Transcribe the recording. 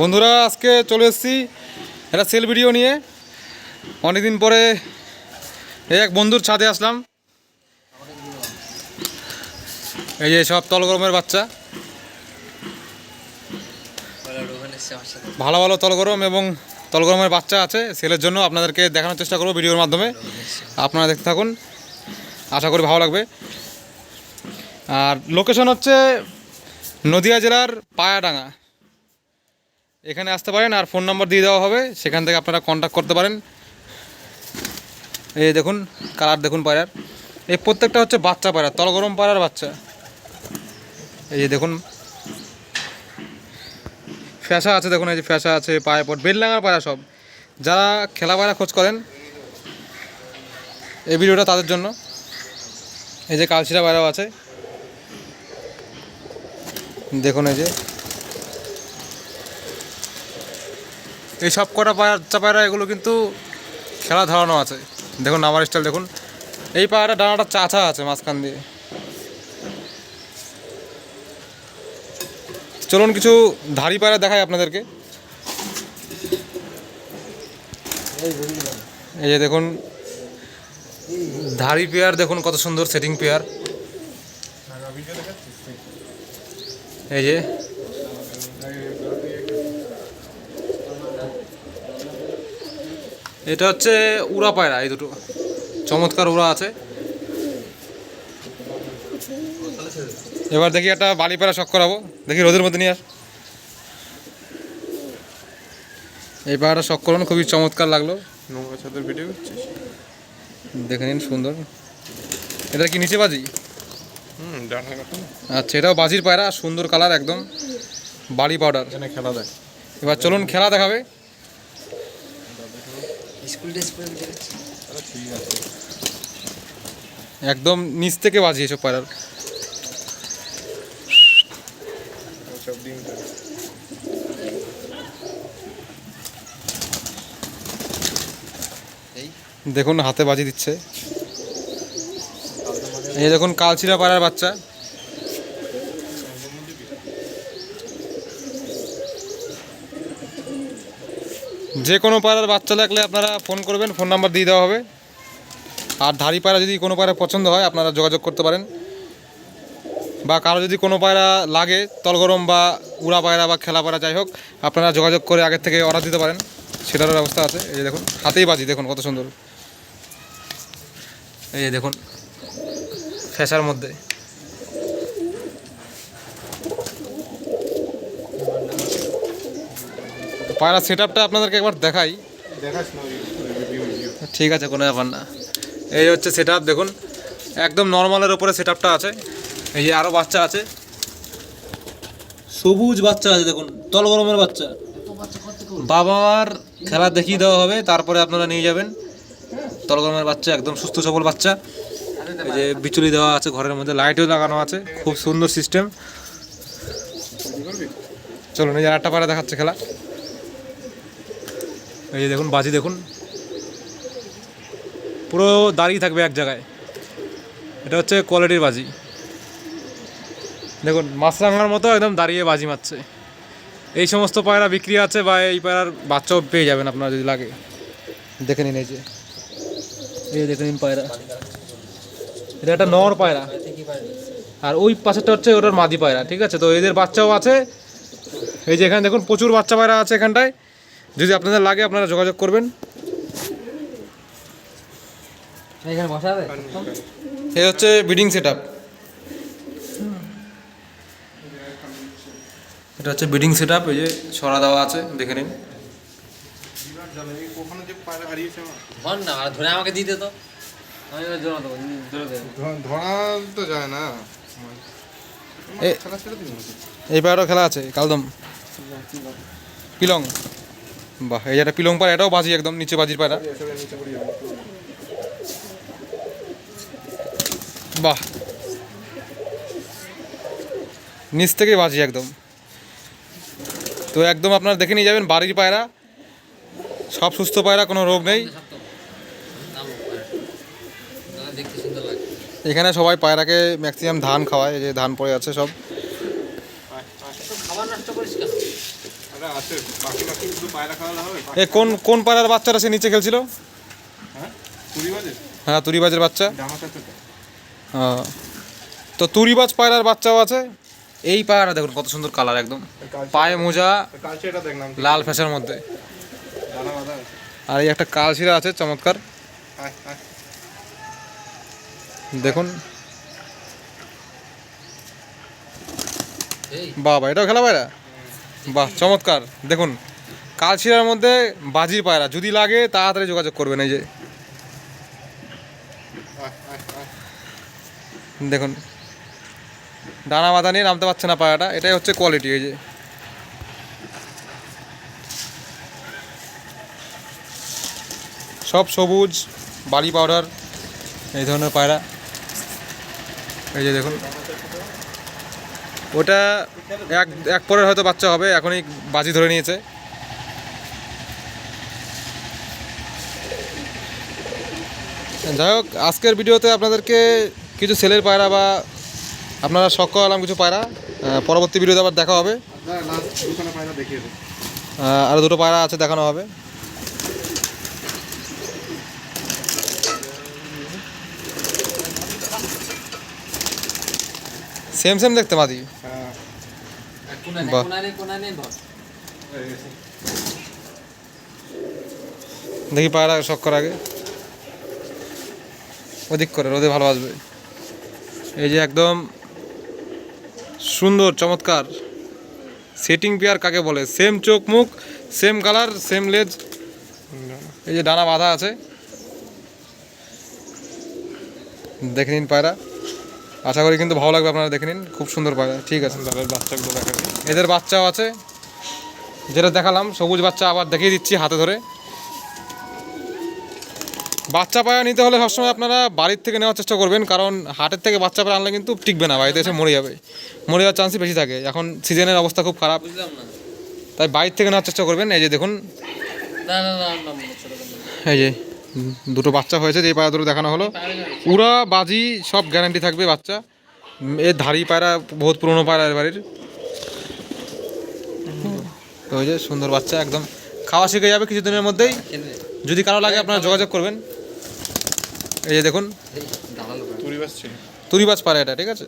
বন্ধুরা, আজকে চলে এসেছি একটা সেল ভিডিও নিয়ে। অনেকদিন পরে এক বন্ধুর ছাদে আসলাম। এই যে সব তলগরমের বাচ্চা। ভালো ভালো তলগরম এবং তলগরমের বাচ্চা আছে। সেলের জন্য আপনাদেরকে দেখানোর চেষ্টা করব ভিডিওর মাধ্যমে। আপনারা দেখতে থাকুন। আশা করি ভালো লাগবে। আর লোকেশন হচ্ছে নদিয়া জেলার পায়াডাঙ্গা। এখানে আসতে পারেন আর ফোন নম্বর দিয়ে দেওয়া হবে, সেখান থেকে আপনারা কন্ট্যাক্ট করতে পারেন। এই দেখুন কালার দেখুন পায়রার। এই প্রত্যেকটা হচ্ছে বাচ্চা পায়রা, তলগরম পায়রার বাচ্চা। এই যে দেখুন, ফ্যাসা আছে দেখুন, এই যে ফ্যাসা আছে, পায়ে পট বেলডাঙ্গার পায়রা সব। যারা খেলা পায়রা খোঁজ করেন, এই ভিডিওটা তাদের জন্য। এই যে কালচিরা পায়রাও আছে। দেখুন এই যে। এই সব কটা বাচ্চা পায়রা, এগুলো কিন্তু খেলা ধরানো আছে। দেখুন, আমার স্টাইল দেখুন। এই পায়রা ডানাটা চাচা আছে মাঝখান দিয়ে। চলুন, কিছু ধাড়ি পায়রা দেখাই আপনাদেরকে। এই যে দেখুন, ধাড়ি পেয়ার, দেখুন কত সুন্দর সেটিং পেয়ার। এই যে এটা হচ্ছে উড়া পায়রা এই দুটো। চমৎকার উড়া আছে। এবার দেখি একটা বালি পায়রা শখ করাবো। দেখি রোদের মধ্যে নিয়ে আস। এই পায়রাটা শখ করুন খুবই চমৎকার লাগল। নোংরা ছাদের ভিডিও দেখে নিন সুন্দর। এটা কি নিচে বাজি? আচ্ছা এটাও বাজির পায়রা সুন্দর কালার একদম। বাড়ি পাউডার। এখানে খেলা দেয়। এবার চলুন খেলা দেখাবে। স্কুল ড্রেস পরে একদম নিচ থেকে বাজি এসব পায়রার সব দিন এই দেখুন, হাতে বাজি দিচ্ছে। এই দেখুন, কালচিরা পায়রার বাচ্চা। যে কোনো পায়রার বাচ্চা লাগলে আপনারা ফোন করবেন, ফোন নাম্বার দিয়ে দেওয়া হবে। আর ধাড়ি পায়রা যদি কোনো পায়রা পছন্দ হয়, আপনারা যোগাযোগ করতে পারেন। বা কারও যদি কোনো পায়রা লাগে, তলগরম বা উড়া পায়রা বা খেলা পায়রা যাই হোক, আপনারা যোগাযোগ করে আগের থেকে অর্ডার দিতে পারেন। সেটারও ব্যবস্থা আছে। এই যে দেখুন, হাতেই বাজি, দেখুন কত সুন্দর। এই যে দেখুন ফ্যাশার মধ্যে। পায়রা সেট আপটা আপনাদেরকে একবার দেখাই। ঠিক আছে কোনো ব্যাপার না। এই হচ্ছে সেট দেখুন। একদম নর্মালের ওপরে সেট আছে। এই যে আরও বাচ্চা আছে। সবুজ বাচ্চা আছে দেখুন। তল গরমের বাচ্চা। বাবা মার খেলা দেখিয়ে দেওয়া হবে তারপরে আপনারা নিয়ে যাবেন। তল গরমের বাচ্চা একদম সুস্থ সবল বাচ্চা। এই যে বিচুলি দেওয়া আছে ঘরের মধ্যে লাইটও লাগানো আছে। খুব সুন্দর সিস্টেম চলুন এই যে আটটা পাড়া দেখাচ্ছে খেলা। এই যে দেখুন, বাজি দেখুন। পুরো দাঁড়িয়ে থাকবে এক জায়গায়। এটা হচ্ছে কোয়ালিটির বাজি। দেখুন, মাছরাঙার মতো একদম দাঁড়িয়ে বাজি মারছে। এই সমস্ত পায়রা বিক্রি আছে বা এই পায়রার বাচ্চাও পেয়ে যাবেন আপনারা যদি লাগে। দেখে নিন এই যে। এই দেখে নিন পায়রা। এটা একটা নর পায়রা। আর ওই পাশেরটা হচ্ছে ওটার মাদি পায়রা, ঠিক আছে? তো এদের বাচ্চাও আছে। এই যে এখানে দেখুন, প্রচুর বাচ্চা পায়রা আছে এখানটায়। যদি আপনাদের লাগে আপনারা যোগাযোগ করবেন। এই হচ্ছে বিডিং সেট এটা হচ্ছে বিডিং সেট এই যে ছড়া দেওয়া আছে দেখে নিন। ধর আমাকে দিতে তো। তো যায় না এই পায়রাও খেলা আছে কালদম। পিলং। বাহ এই একটা পিলং পায়রা এটাও বাজি একদম নিচে বাজির পায়রা বাহ। নিচ থেকে বাজি একদম। তো একদম আপনারা দেখে নিয়ে যাবেন বাড়ির পায়রা। সব সুস্থ পায়রা কোনো রোগ নেই। এখানে সবাই পায়রাকে ম্যাক্সিমাম ধান খাওয়ায় যে ধান পড়ে আছে সব তো খাবার নষ্ট করিস কেন আরে পায়রা আছে পাখি পাখি শুধু পায়রা খাওয়ালে হবে এ কোন কোন পায়রার বাচ্চাটা সে নিচে খেলছিল? হ্যাঁ? বাজে হ্যাঁ তুরিবাজের বাচ্চা। তো হ্যাঁ। তো তুরিবাজ পায়রার বাচ্চাও আছে? এই পায়রা দেখুন কত সুন্দর কালার একদম। পায়ে মোজা লাল ফ্যাশের মধ্যে। আর এই একটা কালশিরা আছে চমৎকার। দেখুন। বাবা এটাও খেলা পায়রা? বাহ, চমৎকার। দেখুন, কালশিরার মধ্যে বাজির পায়রা, যদি লাগে তাড়াতাড়ি যোগাযোগ করবেন এই যে। দেখুন, ডানা বাঁধা নিয়ে নামতে পারছে না পায়রাটা, এটাই হচ্ছে কোয়ালিটি এই যে। সব সবুজ, বালি পাউডার এই ধরনের পায়রা। এই যে দেখুন। ওটা এক এক পরের হয়তো বাচ্চা হবে এখনই বাজি ধরে নিয়েছে। যাই হোক আজকের ভিডিওতে আপনাদেরকে কিছু সেলের পায়রা বা আপনারা শখ করালাম কিছু পায়রা পরবর্তী ভিডিওতে আবার দেখা হবে। আরও দুটো পায়রা আছে দেখানো হবে। সেম কোনায় নেই ধর দেখি পায়রা শখ করার আগে। ওদিক করে, রোদে ভালো আসবে। এই যে একদম সুন্দর, চমৎকার। সেটিং পেয়ার কাকে বলে? সেম চোখ, মুখ সেম কালার সেম লেজ এই যে ডানা বাঁধা আছে। দেখে নিন পায়রা। আশা করি কিন্তু ভালো লাগবে আপনারা দেখে নিন। খুব সুন্দর পায়রা ঠিক আছে। তাদের বাচ্চাগুলো এদের বাচ্চাও আছে। যেটা দেখালাম সবুজ বাচ্চা আবার দেখিয়ে দিচ্ছি হাতে ধরে। বাচ্চা পায়া নিতে হলে সবসময় আপনারা বাড়ির থেকে নেওয়ার চেষ্টা করবেন কারণ হাটের থেকে বাচ্চা পায়া আনলে কিন্তু টিকবে না বাড়িতে এসে মরে যাবে। মরে যাওয়ার চান্সই বেশি থাকে। এখন সিজনের অবস্থা খুব খারাপ। তাই বাইরে থেকে নেওয়ার চেষ্টা করবেন। এই যে দেখুন। এই যে দুটো বাচ্চা হয়েছে যে পায়রা দুটো দেখানো হলো। পুরা বাজি সব গ্যারান্টি থাকবে বাচ্চা। এর ধারি পায়রা বহুত পুরনো পায়রা এর বাড়ির। তো ওই যে সুন্দর বাচ্চা একদম খাওয়া শিখে যাবে কিছুদিনের মধ্যেই। যদি কারও লাগে আপনারা যোগাযোগ করবেন। এই যে দেখুন। তুরিবাস পায়রা এটা ঠিক আছে?